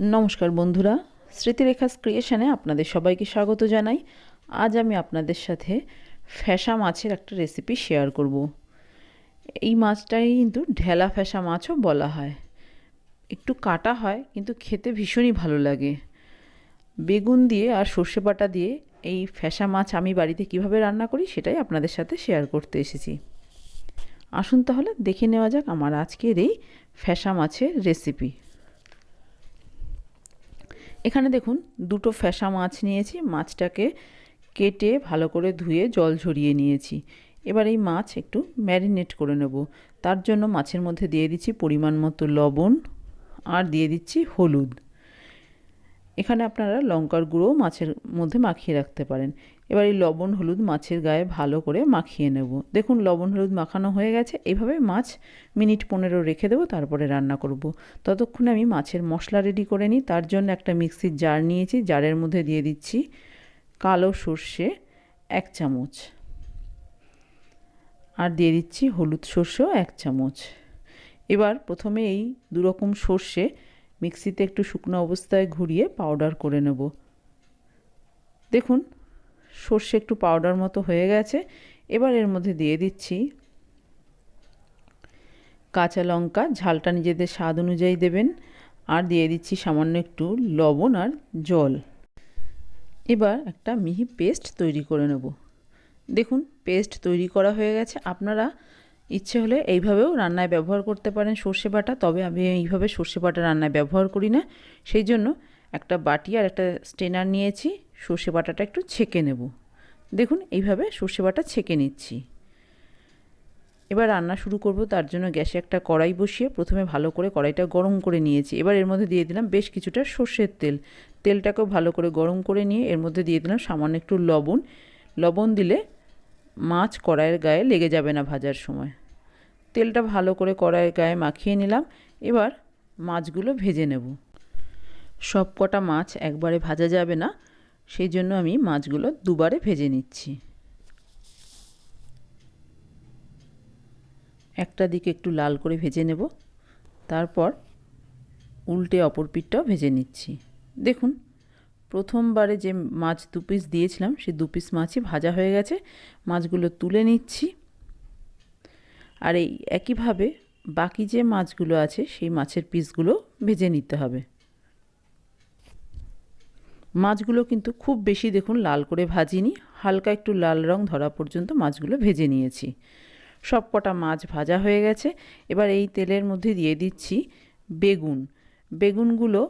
নমস্কার বন্ধুরা, স্মৃতিরেখাস ক্রিয়েশনে আপনাদের সবাইকে স্বাগত জানাই। আজ আমি আপনাদের সাথে ফ্যাসা মাছের একটা রেসিপি শেয়ার করব। এই মাছটাই কিন্তু ঢেলা ফ্যাসা মাছও বলা হয়। একটু কাটা হয়, কিন্তু খেতে ভীষণই ভালো লাগে। বেগুন দিয়ে আর সর্ষে বাটা দিয়ে এই ফ্যাসা মাছ আমি বাড়িতে কীভাবে রান্না করি সেটাই আপনাদের সাথে শেয়ার করতে এসেছি। আসুন তাহলে দেখে নেওয়া যাক আমার আজকের এই ফ্যাসা মাছের রেসিপি এখানে দেখুন, দুটো ফ্যাসা মাছ নিয়েছি। মাছটাকে কেটে ভালো করে ধুয়ে জল ঝরিয়ে নিয়েছি। এবার এই মাছ একটু ম্যারিনেট করে নেব। তার জন্য মাছের মধ্যে দিয়ে দিচ্ছি পরিমাণ মতো লবণ আর দিয়ে দিচ্ছি হলুদ। এখানে আপনারা লঙ্কার গুঁড়ো মাছের মধ্যে মাখিয়ে রাখতে পারেন। এবার এই লবণ হলুদ মাছের গায়ে ভালো করে মাখিয়ে নেব। দেখুন, লবণ হলুদ মাখানো হয়ে গেছে। এভাবে মাছ মিনিট পনেরো রেখে দেবো, তারপরে রান্না করব। ততক্ষণে আমি মাছের মশলা রেডি করে নিই। তার জন্য একটা মিক্সির জার নিয়েছি। জারের মধ্যে দিয়ে দিচ্ছি কালো সর্ষে এক চামচ। আর দিয়ে দিচ্ছি হলুদ সর্ষেও এক চামচ। এবার প্রথমে এই দুরকম সর্ষে মিক্সিতে একটু শুকনো অবস্থায় ঘুরিয়ে পাউডার করে নেব। দেখুন, সর্ষে একটু পাউডার মতো হয়ে গেছে। এবার এর মধ্যে দিয়ে দিচ্ছি কাঁচা লঙ্কা। ঝালটা নিজেদের স্বাদ অনুযায়ী দেবেন। আর দিয়ে দিচ্ছি সামান্য একটু লবণ আর জল। এবার একটা মিহি পেস্ট তৈরি করে নেব। দেখুন, পেস্ট তৈরি করা হয়ে গেছে। আপনারা ইচ্ছে হলে এইভাবেও রান্নায় ব্যবহার করতে পারেন সর্ষে বাটা, তবে আমি এইভাবে সর্ষে বাটা রান্নায় ব্যবহার করি না। সেই জন্য একটা বাটি আর একটা স্টেনার নিয়েছি, সর্ষে বাটাটা একটু ছেঁকে নেব। দেখুন, এইভাবে সর্ষে বাটা ছেঁকে নিচ্ছি। এবার রান্না শুরু করব, তার জন্য গ্যাসে একটা কড়াই বসিয়ে প্রথমে ভালো করে কড়াইটা গরম করে নিয়েছি। এবার এর মধ্যে দিয়ে দিলাম বেশ কিছুটা সর্ষের তেল। তেলটাকেও ভালো করে গরম করে নিয়ে এর মধ্যে দিয়ে দিলাম সামান্য একটু লবণ। লবণ দিলে মাছ কড়াইয়ের গায়ে লেগে যাবে না ভাজার সময়। তেলটা ভালো করে কড়াই গায়ে মাখিয়ে নিলাম। এবার মাছগুলো ভেজে নেব। সব কটা মাছ একবারে ভাজা যাবে না, সেই জন্য আমি মাছগুলো দুবারে ভেজে নিচ্ছি। একটা দিকে একটু লাল করে ভেজে নেব, তারপর উল্টে অপর পিঠটাও ভেজে নিচ্ছি। দেখুন, প্রথমবারে যে মাছ দু পিস দিয়েছিলাম, সেই দু পিস মাছই ভাজা হয়ে গেছে। মাছগুলো তুলে নিচ্ছি। আর এই একইভাবে বাকি যে মাছগুলো আছে, সেই মাছের পিসগুলো ভেজে নিতে হবে। মাছগুলো কিন্তু খুব বেশি দেখুন লাল করে ভাজিনি, হালকা একটু লাল রং ধরা পর্যন্ত মাছগুলো ভেজে নিয়েছি। সব কটা মাছ ভাজা হয়ে গেছে। এবার এই তেলের মধ্যে দিয়ে দিচ্ছি বেগুন। বেগুনগুলো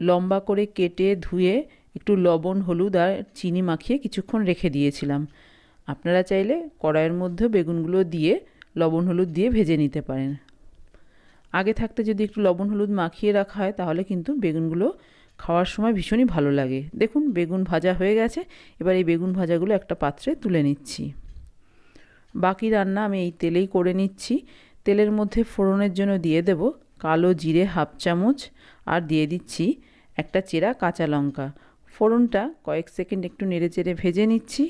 লম্বা করে কেটে ধুয়ে একটু লবণ, হলুদ আর চিনি মাখিয়ে কিছুক্ষণ রেখে দিয়েছিলাম। আপনারা চাইলে কড়াইয়ের মধ্যে বেগুনগুলো দিয়ে লবণ হলুদ দিয়ে ভেজে নিতে পারেন। আগে থাকতে যদি একটু লবণ হলুদ মাখিয়ে রাখা হয়, তাহলে কিন্তু বেগুনগুলো খাওয়ার সময় ভীষণই ভালো লাগে। দেখুন, বেগুন ভাজা হয়ে গেছে। এবার এই বেগুন ভাজাগুলো একটা পাত্রে তুলে নিচ্ছি। বাকি রান্না আমি এই তেলেই করে নিচ্ছি। তেলের মধ্যে ফোড়নের জন্য দিয়ে দেব কালো জিরে হাফ চামচ আর দিয়ে দিচ্ছি একটা চেরা কাঁচা লঙ্কা। ফোড়নটা কয়েক সেকেন্ড একটু নেড়ে চেড়ে ভেজে নিচ্ছি।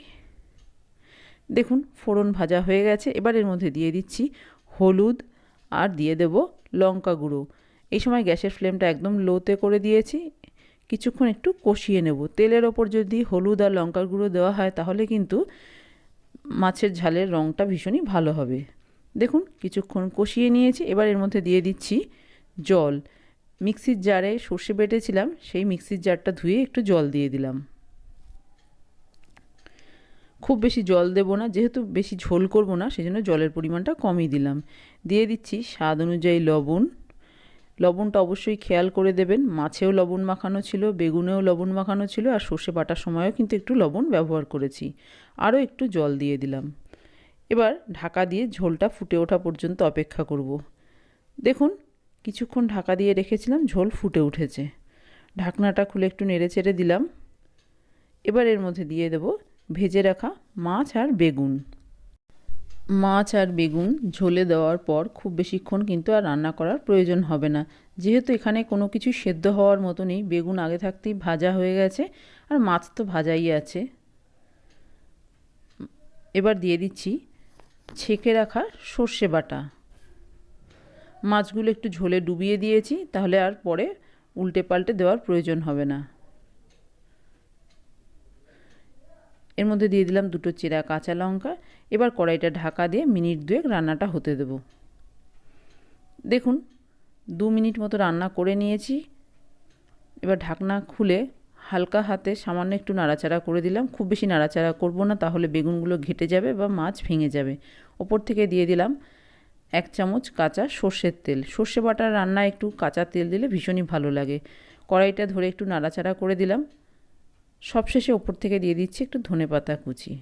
দেখুন, ফোড়ন ভাজা হয়ে গেছে। এবার এর মধ্যে দিয়ে দিচ্ছি হলুদ আর দিয়ে দেব লঙ্কা গুঁড়ো। এই সময় গ্যাসের ফ্লেমটা একদম লোতে করে দিয়েছি। কিছুক্ষণ একটু কষিয়ে নেব। তেলের ওপর যদি হলুদ আর লঙ্কার গুঁড়ো দেওয়া হয়, তাহলে কিন্তু মাছের ঝালের রঙটা ভীষণই ভালো হবে। দেখুন, কিছুক্ষণ কষিয়ে নিয়েছি। এবার এর মধ্যে দিয়ে দিচ্ছি জল। মিক্সির জারে সর্ষে বেটেছিলাম, সেই মিক্সির জারটা ধুয়ে একটু জল দিয়ে দিলাম। খুব বেশি জল দেব না, যেহেতু বেশি ঝোল করব না, সেজন্য জলের পরিমাণটা কমই দিলাম। দিয়ে দিচ্ছি স্বাদ অনুযায়ী লবণ। লবণটা অবশ্যই খেয়াল করে দেবেন, মাছেও লবণ মাখানো ছিল, বেগুনেও লবণ মাখানো ছিল, আর সর্ষে বাটার সময়ও কিন্তু একটু লবণ ব্যবহার করেছি। আরও একটু জল দিয়ে দিলাম। এবার ঢাকা দিয়ে ঝোলটা ফুটে ওঠা পর্যন্ত অপেক্ষা করব। দেখুন, কিছুক্ষণ ঢাকা দিয়ে রেখেছিলাম, ঝোল ফুটে উঠেছে। ঢাকনাটা খুলে একটু নেড়ে চেড়ে দিলাম। এবার এর মধ্যে দিয়ে দেব ভেজে রাখা মাছ আর বেগুন। মাছ আর বেগুন ঝোলে দেওয়ার পর খুব বেশিক্ষণ কিন্তু আর রান্না করার প্রয়োজন হবে না। যেহেতু এখানে কোনো কিছু সেদ্ধ হওয়ার মতো নেই বেগুন আগে থাকতেই ভাজা হয়ে গেছে, আর মাছ তো ভাজাই আছে। এবার দিয়ে দিচ্ছি ছেঁকে রাখা সর্ষে বাটা। মাছগুলো একটু ঝোলে ডুবিয়ে দিয়েছি, তাহলে আর পরে উল্টে পাল্টে দেওয়ার প্রয়োজন হবে না। এর মধ্যে দিয়ে দিলাম দুটো চেরা কাঁচা লঙ্কা। এবার কড়াইটা ঢাকা দিয়ে মিনিট দুয়েক রান্নাটা হতে দেব। দেখুন, দু মিনিট মতো রান্না করে নিয়েছি। এবার ঢাকনা খুলে হালকা হাতে সামান্য একটু নাড়াচাড়া করে দিলাম। খুব বেশি নাড়াচাড়া করব না, তাহলে বেগুনগুলো ঘেটে যাবে বা মাছ ভেঙে যাবে। ওপর থেকে দিয়ে দিলাম এক চামচ কাঁচা সর্ষের তেল। সর্ষে বাটার রান্না একটু কাঁচা তেল দিলে ভীষণই ভালো লাগে। কড়াইটা ধরে একটু নাড়াচাড়া করে দিলাম। সবশেষে ওপর থেকে দিয়ে দিচ্ছি একটু ধনে পাতা কুচি।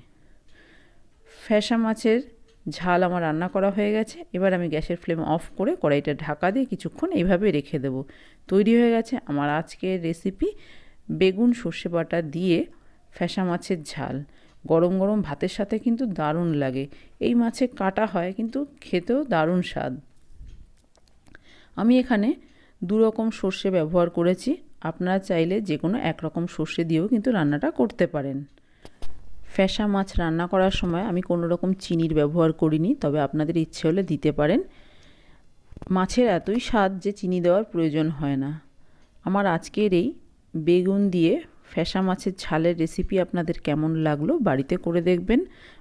ফ্যাসা মাছের ঝাল আমার রান্না করা হয়ে গেছে। এবার আমি গ্যাসের ফ্লেম অফ করে কড়াইটা ঢাকা দিয়ে কিছুক্ষণ এইভাবে রেখে দেবো। তৈরি হয়ে গেছে আমার আজকের রেসিপি বেগুন সর্ষে বাটা দিয়ে ফ্যাসা মাছের ঝাল। গরম গরম ভাতের সাথে কিন্তু দারুণ লাগে। এই মাছে কাটা হয় কিন্তু খেতেও দারুণ স্বাদ। আমি এখানে দু রকম সর্ষে ব্যবহার করেছি। আপনারা চাইলে যে কোনো একরকম সর্ষে দিয়েও কিন্তু রান্নাটা করতে পারেন। ফ্যাসা মাছ রান্না করার সময় আমি কোনো রকম চিনির ব্যবহার করিনি, তবে আপনাদের ইচ্ছে হলে দিতে পারেন। মাছের এতই স্বাদ যে চিনি দেওয়ার প্রয়োজন হয় না। আমার আজকের এই বেগুন দিয়ে ফ্যাসা মাছের ঝালের রেসিপি আপনাদের কেমন লাগল বাড়িতে করে দেখবেন।